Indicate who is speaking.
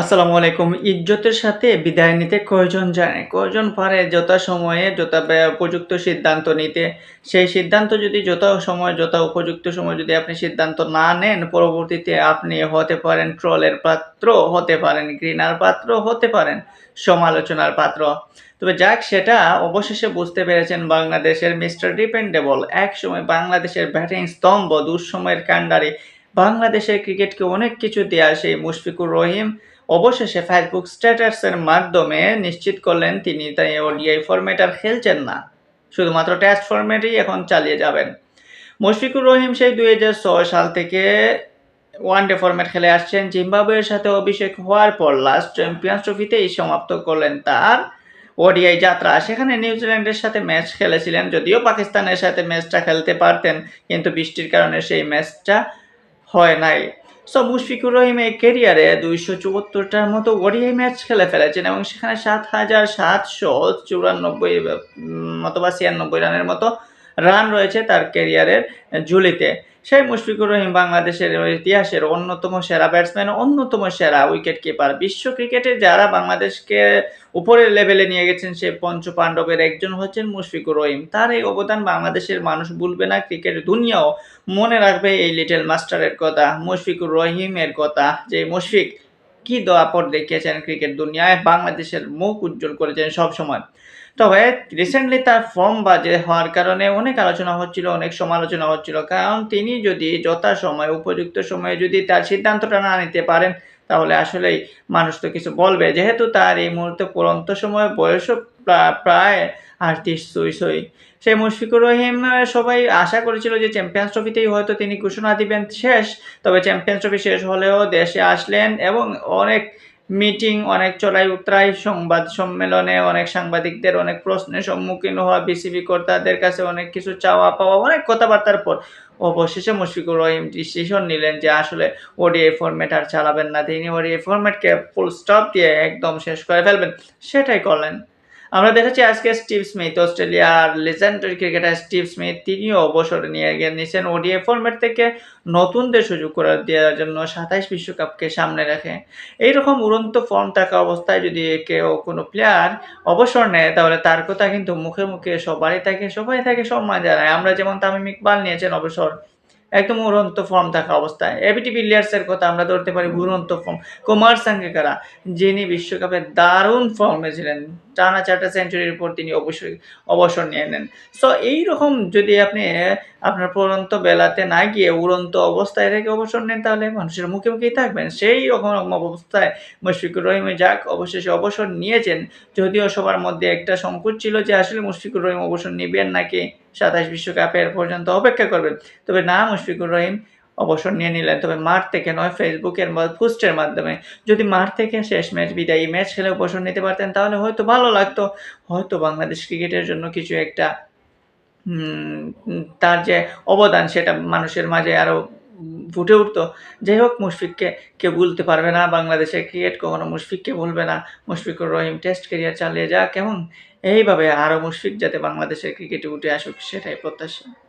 Speaker 1: আসসালামু আলাইকুম। ইজ্জতের সাথে বিদায় নিতে কয়জন জানে? কয়জন পারে যথা সময়ে যথা উপযুক্ত সিদ্ধান্ত নিতে? সেই সিদ্ধান্ত যদি যথা সময় যথা উপযুক্ত সময় যদি আপনি সিদ্ধান্ত না নেন, পরবর্তীতে আপনি হতে পারেন ট্রলের পাত্র, হতে পারেন ঘৃণার পাত্র, হতে পারেন সমালোচনার পাত্র। তবে যাক সেটা অবশেষে বুঝতে পেরেছেন বাংলাদেশের মিস্টার ডিপেন্ডেবল। একসময় বাংলাদেশের ব্যাটিং স্তম্ভ, দুঃসময়ের কান্ডারি, বাংলাদেশের ক্রিকেটকে অনেক কিছু দেয়া সেই মুশফিকুর রহিম অবশেষে ফেসবুক স্ট্যাটাসের মাধ্যমে নিশ্চিত করলেন তিনি তাই ওডিআই ফরম্যাট আর খেলছেন না। শুধুমাত্র টেস্ট ফরম্যাটেই এখন চালিয়ে যাবেন। মুশফিকুর রহিম সেই ২০০৬ সাল থেকে ওয়ানডে ফরম্যাট খেলে আসছেন। জিম্বাবুয়ের সাথে অভিষেক হওয়ার পর লাস্ট চ্যাম্পিয়ন্স ট্রফিতেই সমাপ্ত করলেন তার ওডিআই যাত্রা। সেখানে নিউজিল্যান্ডের সাথে ম্যাচ খেলেছিলেন। যদিও পাকিস্তানের সাথে ম্যাচটা খেলতে পারতেন, কিন্তু বৃষ্টির কারণে সেই ম্যাচটা হয় নাই। সো মুশফিকুর রহিম এই কেরিয়ারে দুইশো চুয়াত্তরটার মতো ওডিআই ম্যাচ খেলে ফেলেছেন এবং সেখানে সাত হাজার সাতশো চুরানব্বই অথবা ছিয়ানব্বই রানের মতো রান রয়েছে তার ক্যারিয়ারের ঝুলিতে। সেই মুশফিকুর রহিম বাংলাদেশের ইতিহাসের অন্যতম সেরা ব্যাটসম্যান, অন্যতম সেরা উইকেট কিপার বিশ্ব ক্রিকেটে যারা বাংলাদেশকে উপরের লেভেলে নিয়ে গেছেন, সে পঞ্চ পাণ্ডবের একজন হচ্ছেন মুশফিকুর রহিম। তার এই অবদান বাংলাদেশের মানুষ ভুলবে না ক্রিকেট দুনিয়াও মনে রাখবে এই লিটল মাস্টারের কথা, মুশফিকুর রহিমের কথা। যে মুশফিক, কি দোয়াপট দেখিয়েছেন ক্রিকেট দুনিয়ায়? বাংলাদেশের মুখ উজ্জ্বল করেছেন সব সময় তবে রিসেন্টলি তার ফর্ম বাজে হওয়ার কারণে অনেক আলোচনা হচ্ছিল, অনেক সমালোচনা হচ্ছিল। কারণ তিনি যদি যথা সময় উপযুক্ত সময়ে যদি তার সিদ্ধান্তটা না নিতে পারেন, তাহলে আসলেই মানুষ তো কিছু বলবে। যেহেতু তার এই মুহূর্তে পরন্ত সময় বয়সও প্রায় আটত্রিশ সই সই সেই মুশফিকুর রহিম সবাই আশা করেছিল যে চ্যাম্পিয়ন্স ট্রফিতেই হয়তো তিনি ঘোষণা দিবেন শেষ। তবে চ্যাম্পিয়ন্স ট্রফি শেষ হলেও দেশে আসলেন এবং অনেক মিটিং, অনেক চড়াই উতরাই, সংবাদ সম্মেলনে অনেক সাংবাদিকদের অনেক প্রশ্নের সম্মুখীন হওয়া, বিসিবি কর্তাদের কাছে অনেক কিছু চাওয়া পাওয়া, অনেক কথাবার্তার পর অবশেষে মুশফিকুর রহিম ডিসিশন নিলেন যে আসলে ওডিআই ফরম্যাট আর চালাবেন না। তিনি ওডিআই ফরম্যাটকে ফুল স্টপ দিয়ে একদম শেষ করে ফেলবেন। সেটাই করলেন। আমরা দেখেছি আজকে স্টিভ স্মিথ, অস্ট্রেলিয়ার লেজেন্ডারি ক্রিকেটার স্টিভ স্মিথ, তিনিও অবসর নিয়ে নিয়েছেন ওডিএ ফরম্যাট থেকে নতুনদের সুযোগ করে দেওয়ার জন্য সাতাইশ বিশ্বকাপকে সামনে রেখে। এইরকম উড়ন্ত ফর্ম থাকা অবস্থায় যদি কেউ কোনো প্লেয়ার অবসর নেয়, তাহলে তার কথা কিন্তু মুখে মুখে সবারই থাকে, সবাই থাকে সম্মান জানায়। আমরা যেমন তামিম ইকবাল নিয়েছেন অবসর, একদম উড়ন্ত ফর্ম থাকা অবস্থায়। এবিটি বিলিয়ার্সের কথা আমরা ধরতে পারি, উড়ন্ত ফর্ম কুমার সাঙ্গেকারা, যিনি বিশ্বকাপে দারুণ ফর্মে ছিলেন। টানা চারটা সেঞ্চুরির পর তিনি অবশ্যই অবসর নিয়ে নেন। সো এইরকম যদি আপনি, আপনার পরন্ত বেলাতে না গিয়ে উড়ন্ত অবস্থায় থেকে অবসর নেন, তাহলে মানুষের মুখে মুখেই থাকবেন। সেই রকম অবস্থায় মুশফিকুর রহিমে যাক, অবশেষে অবসর নিয়েছেন। যদিও সবার মধ্যে একটা সংকোচ ছিল যে, আসলে মুশফিকুর রহিম অবসর নেবেন নাকি সাতাশ বিশ্বকাপের পর্যন্ত অপেক্ষা করবেন? তবে না, মুশফিকুর রহিম অবসর নিয়ে নিলেন। তবে মাঠ থেকে নয়, ফেসবুকের পোস্টের মাধ্যমে। যদি মাঠ থেকে শেষ ম্যাচ বিদায়ী ম্যাচ খেলে অবসর নিতে পারতেন, তাহলে হয়তো ভালো লাগতো। হয়তো বাংলাদেশ ক্রিকেটের জন্য কিছু একটা তার যে অবদান, সেটা মানুষের মাঝে আরও ফুটে উঠতো। যাই হোক, মুশফিককে কেউ ভুলতে পারবে না। বাংলাদেশের ক্রিকেট কখনো মুশফিককে ভুলবে না। মুশফিকুর রহিম টেস্ট ক্যারিয়ার চালিয়ে যাক। এবং এইভাবে আরও মুশফিক যাতে বাংলাদেশের ক্রিকেটে উঠে আসুক, সেটাই প্রত্যাশা।